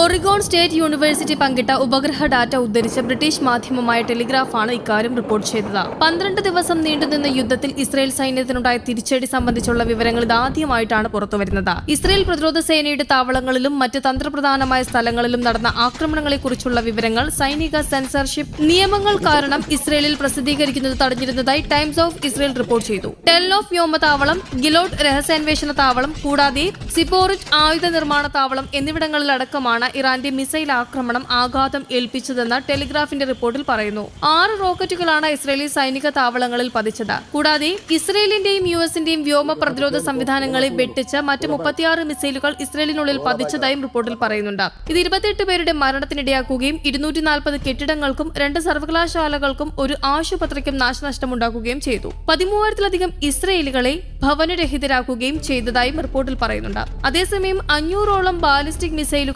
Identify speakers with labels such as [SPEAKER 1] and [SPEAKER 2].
[SPEAKER 1] Oregon state university പങ്കിട്ട ഉപഗ്രഹ data ഉദ്ധരിച്ച ബ്രിട്ടീഷ് മാധ്യമമായ ടെലിഗ്രാഫാണ് ഇക്കാര്യം റിപ്പോർട്ട് ചെയ്തത്. പന്ത്രണ്ട് ദിവസം നീണ്ടുനിന്ന യുദ്ധത്തിൽ ഇസ്രയേൽ സൈന്യത്തിനുണ്ടായ തിരിച്ചടി സംബന്ധിച്ചുള്ള വിവരങ്ങൾ ഇതാദ്യമായിട്ടാണ് പുറത്തുവരുന്നത്. ഇസ്രയേൽ പ്രതിരോധ സേനയുടെ താവളങ്ങളിലും മറ്റ് തന്ത്രപ്രധാനമായ സ്ഥലങ്ങളിലും നടന്ന ആക്രമണങ്ങളെക്കുറിച്ചുള്ള വിവരങ്ങൾ സൈനിക സെൻസർഷിപ്പ് നിയമങ്ങൾ കാരണം ഇസ്രയേലിൽ പ്രസിദ്ധീകരിക്കുന്നത് തടഞ്ഞിരുന്നതായി ടൈംസ് ഓഫ് ഇസ്രയേൽ റിപ്പോർട്ട് ചെയ്തു. ടെൽ ഓഫ് വ്യോമതാവളം ഗിലോട്ട് രഹസ്യാന്വേഷണ താവളം കൂടാതെ സിപ്പോറിറ്റ് ആയുധ നിർമ്മാണ താവളം എന്നിവിടങ്ങളിലടക്കമാണ് ഇറാന്റെ മിസൈൽ ആക്രമണം ആഘാതം ഏൽപ്പിച്ചതെന്ന് ടെലിഗ്രാഫിന്റെ റിപ്പോർട്ടിൽ പറയുന്നു. ആറ് റോക്കറ്റുകളാണ് ഇസ്രയേലി സൈനിക താവളങ്ങളിൽ പതിച്ചത്. കൂടാതെ ഇസ്രയേലിന്റെയും യു എസിന്റെയും വ്യോമ പ്രതിരോധ സംവിധാനങ്ങളെ വെട്ടിച്ച് മറ്റ് മുപ്പത്തിയാറ് മിസൈലുകൾ ഇസ്രയേലിനുള്ളിൽ പതിച്ചതായും റിപ്പോർട്ടിൽ പറയുന്നുണ്ട്. ഇത് ഇരുപത്തിയെട്ട് പേരുടെ മരണത്തിനിടയാക്കുകയും ഇരുന്നൂറ്റി നാൽപ്പത് കെട്ടിടങ്ങൾക്കും രണ്ട് സർവകലാശാലകൾക്കും ഒരു ആശുപത്രിക്കും നാശനഷ്ടമുണ്ടാക്കുകയും ചെയ്തു. പതിമൂവായിരത്തിലധികം ഇസ്രയേലികളെ ഭവനരഹിതരാക്കുകയും ചെയ്തതായും റിപ്പോർട്ടിൽ പറയുന്നുണ്ട്. അതേസമയം അഞ്ഞൂറോളം ബാലിസ്റ്റിക് മിസൈലുകൾ